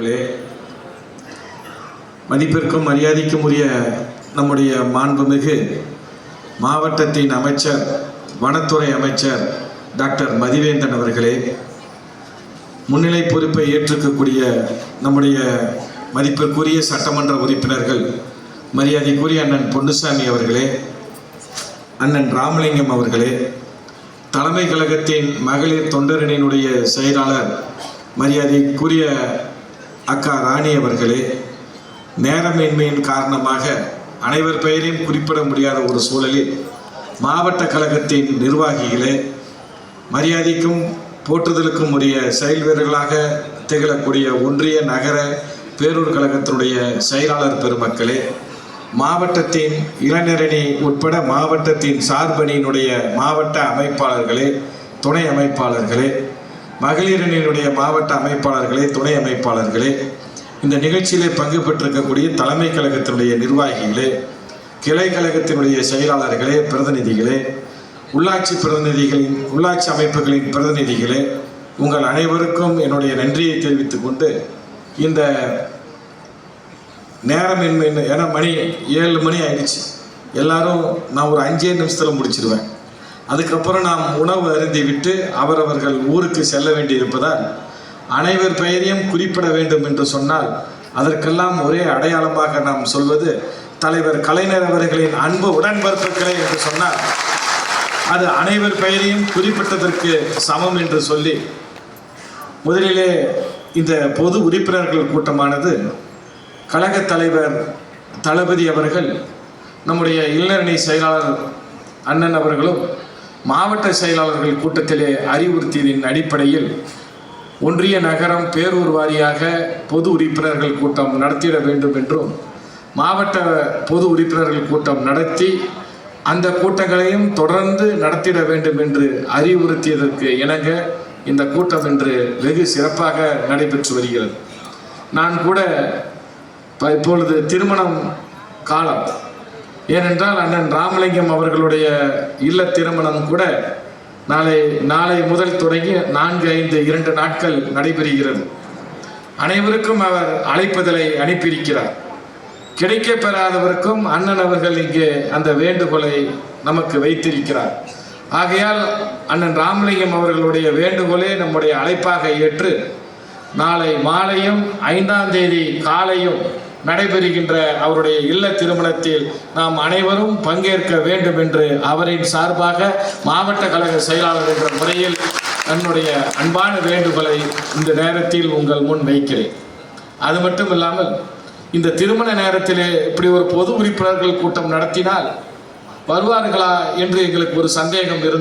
அவர்களே மதிப்பிற்கும் மரியாதைக்கும் உரிய நம்முடைய மாண்புமிகு மாவட்டத்தின் அமைச்சர் வனத்துறை அமைச்சர் டாக்டர் மதிவேந்தன் அவர்களே முன்னிலை பொறுப்பை ஏற்றுக்கக்கூடிய நம்முடைய மதிப்பிற்குரிய சட்டமன்ற உறுப்பினர்கள் மரியாதைக்குரிய அண்ணன் பொன்னுசாமி அவர்களே அண்ணன் ராமலிங்கம் அவர்களே தலைமை கழகத்தின் மகளிர் தொண்டரணியினுடைய செயலாளர் மரியாதைக்குரிய அக்கா ராணி அவர்களே நேரமின்மையின் காரணமாக அனைவர் பெயரையும் குறிப்பிட முடியாத ஒரு சூழலில் மாவட்ட கழகத்தின் நிர்வாகிகளே மரியாதைக்கும் போற்றுதலுக்கும் உரிய செயல் வீரர்களாக திகழக்கூடிய ஒன்றிய நகர பேரூர் கழகத்தினுடைய செயலாளர் பெருமக்களே மாவட்டத்தின் இளைஞரணி உட்பட மாவட்டத்தின் சார்பணியினுடைய மாவட்ட அமைப்பாளர்களே துணை அமைப்பாளர்களே மகளிரணியினுடைய மாவட்ட அமைப்பாளர்களே துணை அமைப்பாளர்களே இந்த நிகழ்ச்சியிலே பங்கு பெற்றிருக்கக்கூடிய தலைமை கழகத்தினுடைய நிர்வாகிகளே கிளை கழகத்தினுடைய செயலாளர்களே பிரதிநிதிகளே உள்ளாட்சி பிரதிநிதிகளின் உள்ளாட்சி அமைப்புகளின் பிரதிநிதிகளே உங்கள் அனைவருக்கும் என்னுடைய நன்றியை தெரிவித்துக் கொண்டு இந்த நேரம் என்ன ஏன்னா மணி ஏழு மணி ஆயிடுச்சு. எல்லாரும் நான் ஒரு அஞ்சே நிமிஷத்தில் முடிச்சிருவேன். அதுக்கப்புறம் நாம் உணவு அருந்தி விட்டு அவரவர்கள் ஊருக்கு செல்ல வேண்டியிருப்பதால் அனைவர் பெயரையும் குறிப்பிட வேண்டும் என்று சொன்னால் அதற்கெல்லாம் ஒரே அடையாளமாக நாம் சொல்வது தலைவர் கலைஞர் அவர்களின் அன்பு உடன்பிறப்புகளை என்று சொன்னால் அது அனைவர் பெயரையும் குறிப்பிட்டதற்கு சமம் என்று சொல்லி முதலிலே இந்த பொது உறுப்பினர்கள் கூட்டமானது கழகத் தலைவர் தளபதி அவர்கள் நம்முடைய இளைஞரணி செயலாளர் அண்ணன் அவர்களும் மாவட்ட செயலாளர்கள் கூட்டத்திலே அறிவுறுத்தியதின் அடிப்படையில் ஒன்றிய நகரம் பேரூர் வாரியாக பொது உறுப்பினர்கள் கூட்டம் நடத்திட வேண்டும் என்றும் மாவட்ட பொது உறுப்பினர்கள் கூட்டம் நடத்தி அந்த கூட்டங்களையும் தொடர்ந்து நடத்திட வேண்டும் என்று அறிவுறுத்தியதற்கு இணங்க இந்த கூட்டம் இன்று வெகு சிறப்பாக நடைபெற்று வருகிறது. நான் கூட இப்பொழுது திருமணம் காலம் ஏனென்றால் அண்ணன் ராமலிங்கம் அவர்களுடைய இல்ல திருமணம் கூட நாளை நாளை முதல் தொடங்கி நான்கு ஐந்து இரண்டு நாட்கள் நடைபெறுகிறது. அனைவருக்கும் அவர் அழைப்பதலை அனுப்பியிருக்கிறார். கிடைக்க பெறாதவருக்கும் அண்ணன் அவர்கள் இங்கே அந்த வேண்டுகோளை நமக்கு வைத்திருக்கிறார். ஆகையால் அண்ணன் ராமலிங்கம் அவர்களுடைய வேண்டுகோளை நம்முடைய அழைப்பாக ஏற்று நாளை மாலையும் ஐந்தாம் தேதி காலையும் நடைபெறுகின்ற அவருடைய இல்ல திருமணத்தில் நாம் அனைவரும் பங்கேற்க வேண்டும் என்று அவரின் சார்பாக மாவட்ட கழக செயலாளர் என்ற முறையில் தன்னுடைய அன்பான வேண்டுகோளை இந்த நேரத்தில் உங்கள் முன் வைக்கிறேன். அது மட்டும் இல்லாமல் இந்த திருமண நேரத்திலே இப்படி ஒரு பொது உறுப்பினர்கள் கூட்டம் நடத்தினால் வருவார்களா என்று எங்களுக்கு ஒரு சந்தேகம் இருந்தது.